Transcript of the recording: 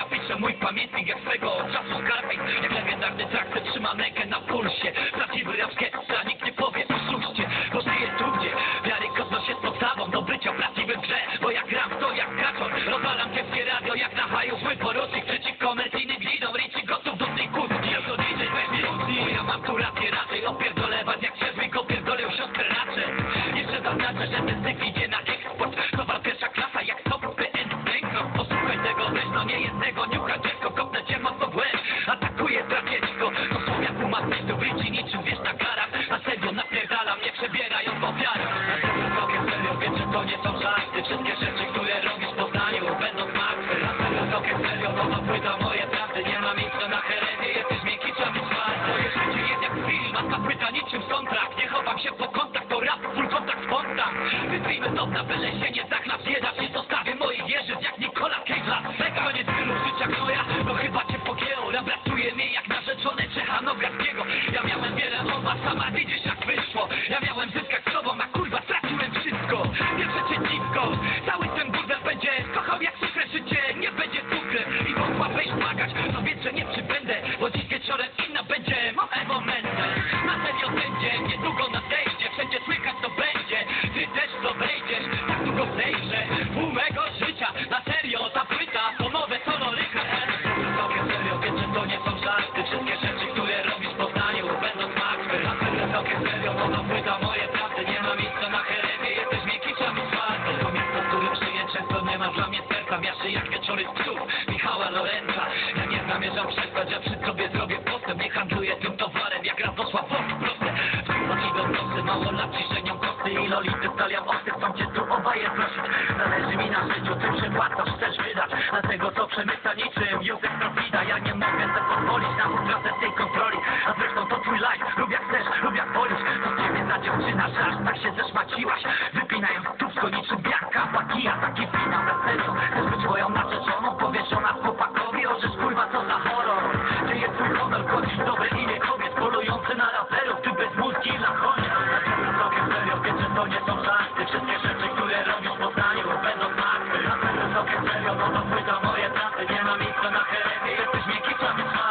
ja piszę mój pamiętnik jak swego czasu Scarface nie są żarty Wszystkie rzeczy, które robisz w Poznaniu Będą martwe serio robię serio, to płyta moje prawdy. Nie ma miejsca na herezję, jesteś miękki, trzeba być twardy Moje życie jest jak film, a ta płyta niczym soundtrack. Nie chowam się po kątach, to rap, full kontakt spontan Wytwijmy dom na byle się nie zachna zjadać Nie zostawię moich jeżyc jak Nikola Cage Las Vegas Koniec stylu życia gnoja, no chyba cię pogięło. Nabratuje mnie jak narzeczone Czechanowiackiego Nie przecie dziwko, cały ten burdel będzie Kochał jak suche życie, nie będzie cukrem I mogła wejść płakać, no więc, że nie przybędę Bo dziś wieczorem inna będzie. Moje momenty Na serio będzie, niedługo nadejdzie Wszędzie słychać to będzie, ty też to wejdziesz Tak długo zejrze, pół mego życia Na serio, ta płyta to nowe koloryka. Robię serio, wiem, to nie są żarty. Wszystkie rzeczy, które robisz w Poznaniu Będą martwe Na serio, robię serio, płyta moje prawdy. Nie ma miejsca na herezję, Z psów Michała Lorenza. Ja nie zamierzam przestać, ja przy sobie zrobię postęp. Nie handluję tym towarem, jak Radosław Wąs proste. Wpływa ci do nosy, mało lat ciszenią kosty I lolity staliam ostych, mam cię tu obaje prosić. Zależy mi na życiu, ty przepłacasz, chcesz wydać. Dlatego co przemyśla niczym Józef Profida Ja nie mogę sobie pozwolić na utratę tej kontroli. A zresztą to twój life, lub jak chcesz, lub jak wolisz. To ciebie za dziewczyna, że aż tak się zeszmaciłaś honor, godzisz dobre imię kobiet Polujący na raperów, ty bez mózgi na konia Na serio, że to nie są